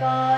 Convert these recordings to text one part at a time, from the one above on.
God.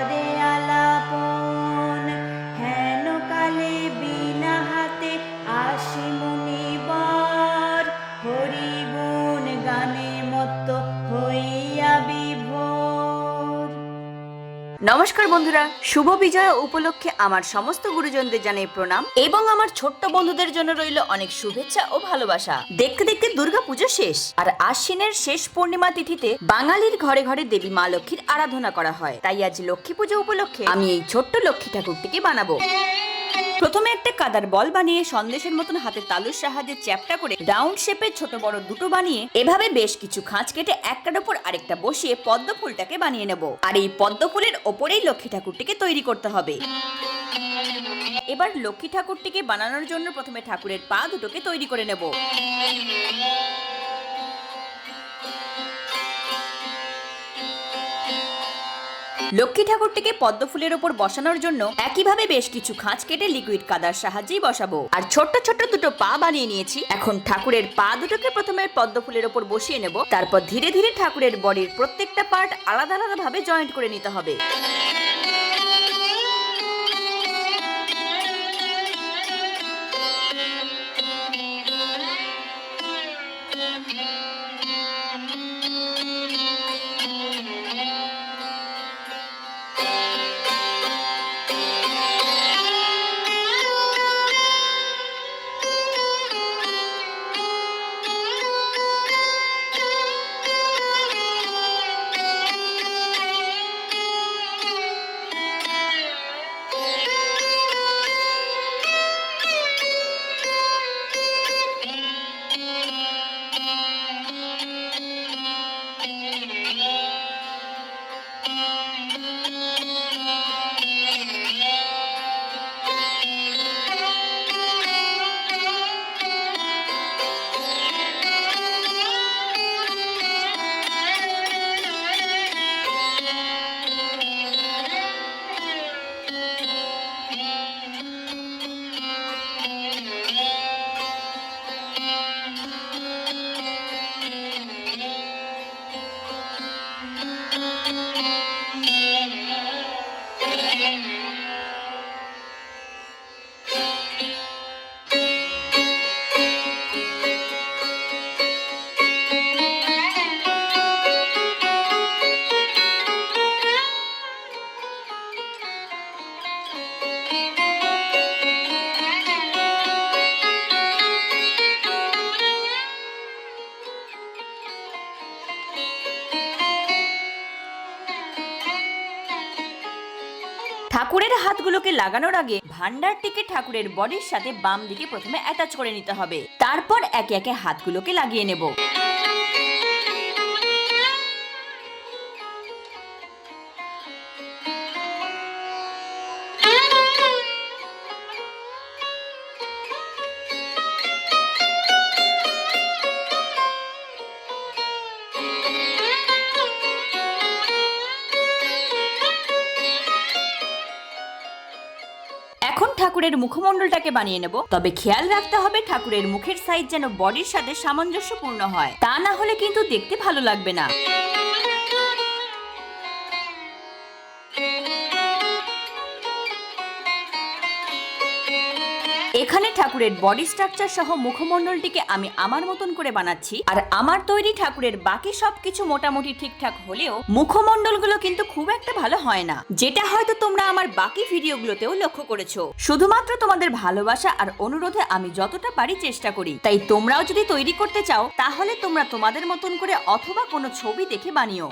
নমস্কার বন্ধুরা, শুভ বিজয় উপলক্ষে আমার সমস্ত গুরুজনদের জানাই প্রণাম এবং আমার ছোট্ট বন্ধুদের জন্য রইল অনেক শুভেচ্ছা ও ভালোবাসা। দেখতে দেখতে দুর্গা পুজো শেষ, আর আশ্বিনের শেষ পূর্ণিমা তিথিতে বাঙালির ঘরে ঘরে দেবী মা লক্ষ্মীর আরাধনা করা হয়। তাই আজ লক্ষ্মী পুজো উপলক্ষে আমি এই ছোট্ট লক্ষ্মী ঠাকুরটিকে বানাবো। প্রথমে একটা কাদার বল বানিয়ে সন্দেশের মতন হাতে তালুর সাহায্যে চ্যাপটা করে রাউন্ড শেপের ছোট বড় দুটো বানিয়ে এভাবে বেশ কিছু খাঁজ কেটে একটার ওপর আরেকটা বসিয়ে পদ্ম ফুলটাকে বানিয়ে নেব। আর এই পদ্ম ফুলের ওপরেই লক্ষ্মী ঠাকুরটিকে তৈরি করতে হবে। এবার লক্ষ্মী ঠাকুরটিকে বানানোর জন্য প্রথমে ঠাকুরের পা দুটোকে তৈরি করে নেব। লক্ষ্মী ঠাকুরটিকে পদ্ম ফুলের ওপর বসানোর জন্য একইভাবে বেশ কিছু খাঁজ কেটে লিকুইড কাদার সাহায্যেই বসাবো। আর ছোট্ট ছোট্ট দুটো পা বানিয়ে নিয়েছি। এখন ঠাকুরের পা দুটোকে প্রথমে পদ্ম ফুলের ওপর বসিয়ে নেব। তারপর ধীরে ধীরে ঠাকুরের বডির প্রত্যেকটা পার্ট আলাদা আলাদা ভাবে জয়েন্ট করে নিতে হবে। ঠাকুরের হাতগুলোকে লাগানোর আগে ভান্ডারটিকে ঠাকুরের বডির সাথে বাম দিকে প্রথমে অ্যাটাচ করে নিতে হবে। তারপর একে একে হাতগুলোকে লাগিয়ে নেব। ঠাকুরের মুখমণ্ডলটাকে বানিয়ে নেব। তবে খেয়াল রাখতে হবে ঠাকুরের মুখের সাইজ যেন বডির সাথে সামঞ্জস্যপূর্ণ হয়। তা না হলে কিন্তু দেখতে ভালো লাগবে না। এখানে ঠাকুরের বডি স্ট্রাকচার সহ মুখমণ্ডলটিকে আমি আমার মতন করে বানাচ্ছি। আর আমার তৈরি ঠাকুরের বাকি সবকিছু মোটামুটি ঠিকঠাক হলেও মুখমণ্ডলগুলো কিন্তু খুব একটা ভালো হয় না। যেটা হয়তো তোমরা আমার বাকি ভিডিওগুলোতেও লক্ষ্য করেছ। শুধুমাত্র তোমাদের ভালোবাসা আর অনুরোধে আমি যতটা পারি চেষ্টা করি। তাই তোমরাও যদি তৈরি করতে চাও, তাহলে তোমরা তোমাদের মতন করে অথবা কোনো ছবি দেখে বানিও।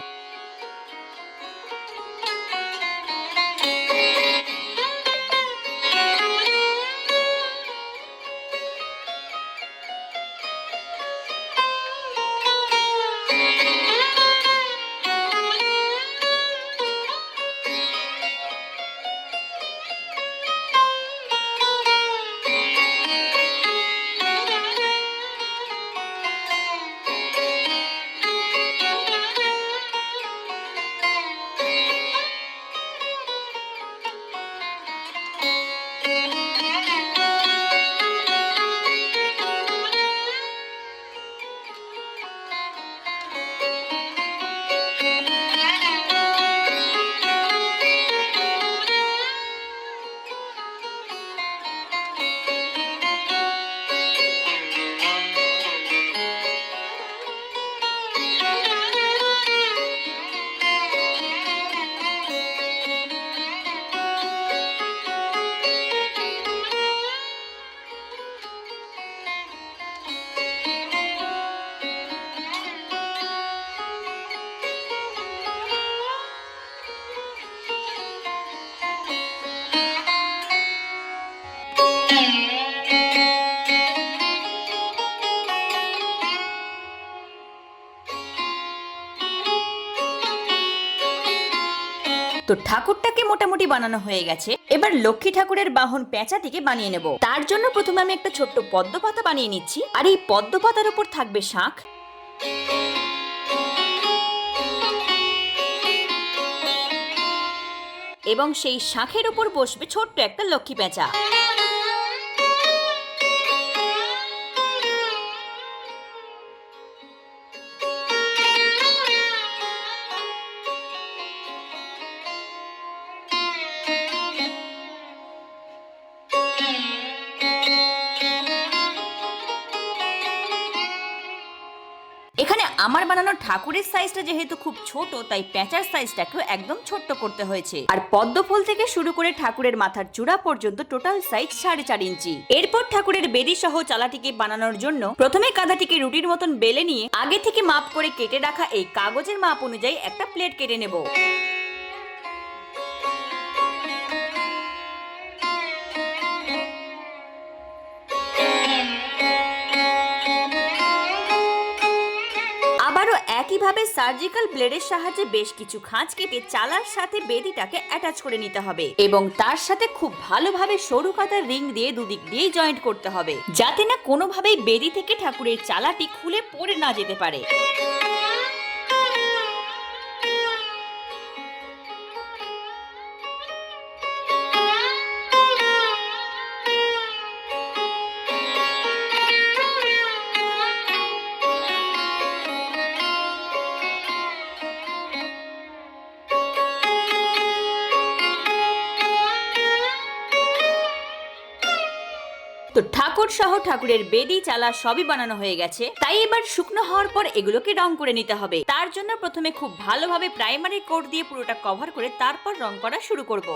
তো ঠাকুরটাকে মোটামুটি বানানো হয়ে গেছে। এবার লক্ষ্মী ঠাকুরের বাহন পেঁচাটিকে বানিয়ে নেব। তার জন্য প্রথমে আমি একটা ছোট্ট পদ্ম পাতা বানিয়ে নিচ্ছি। আর এই পদ্ম পাতার উপর থাকবে শাঁখ। এবং সেই শাঁখের উপর বসবে ছোট্ট একটা লক্ষ্মী পেঁচা। ঠাকুরের সাইজটা যেহেতু খুব ছোট, তাই প্যাঁচার সাইজটাকেও একদম ছোট্ট করতে হয়েছে। আর পদ্মফুল থেকে শুরু করে ঠাকুরের মাথার চূড়া পর্যন্ত টোটাল সাইজ সাড়ে চার ইঞ্চি। এরপর ঠাকুরের বেদি সহ চালাটিকে বানানোর জন্য প্রথমে কাঁধাটিকে রুটির মতন বেলে নিয়ে আগে থেকে মাপ করে কেটে রাখা এই কাগজের মাপ অনুযায়ী একটা প্লেট কেটে নেব। একইভাবে সার্জিক্যাল ব্লেডের সাহায্যে বেশ কিছু খাঁজ কেটে চালার সাথে বেদিটাকে অ্যাটাচ করে নিতে হবে। এবং তার সাথে খুব ভালোভাবে সরু কাতার রিং দিয়ে দুদিক দিয়েই জয়েন্ট করতে হবে, যাতে না কোনোভাবেই বেদি থেকে ঠাকুরের চালাটি খুলে পড়ে না যেতে পারে। ঠাকুর সহ ঠাকুরের বেদি, চালা সবই বানানো হয়ে গেছে। তাই এবার শুকনো হওয়ার পর এগুলোকে রং করে নিতে হবে। তার জন্য প্রথমে খুব ভালোভাবে প্রাইমারি কোট দিয়ে পুরোটা কভার করে তারপর রং করা শুরু করব।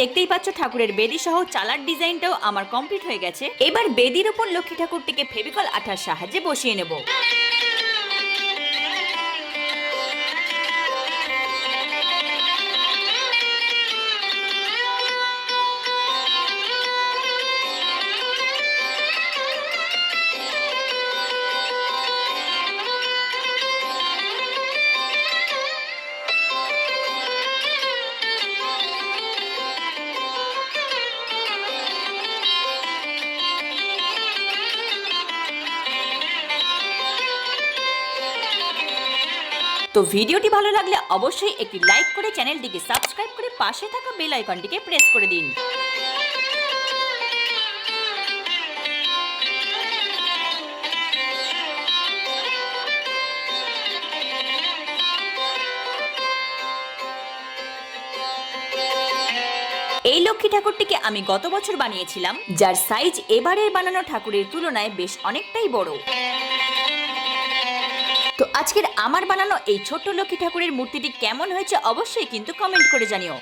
দেখতেই পাচ্ছ ঠাকুরের বেদি সহ চালার ডিজাইনটাও আমার কমপ্লিট হয়ে গেছে। এবার বেদির উপর লক্ষ্মী ঠাকুরটিকে ফেভিকল আঠার সাহায্যে বসিয়ে নেব। তো ভিডিওটি ভালো লাগলে অবশ্যই একটি লাইক করে চ্যানেলটিকে সাবস্ক্রাইব করে পাশে থাকা বেল আইকনটিকে প্রেস করে দিন। এই লক্ষ্মী ঠাকুরটিকে আমি গত বছর বানিয়েছিলাম, যার সাইজ এবারের বানানো ঠাকুরের তুলনায় বেশ অনেকটাই বড়। তো আজকের আমার বানানো এই ছোট্ট লক্ষ্মী ঠাকুরের মূর্তিটি কেমন হয়েছে অবশ্যই কিন্তু কমেন্ট করে জানিও।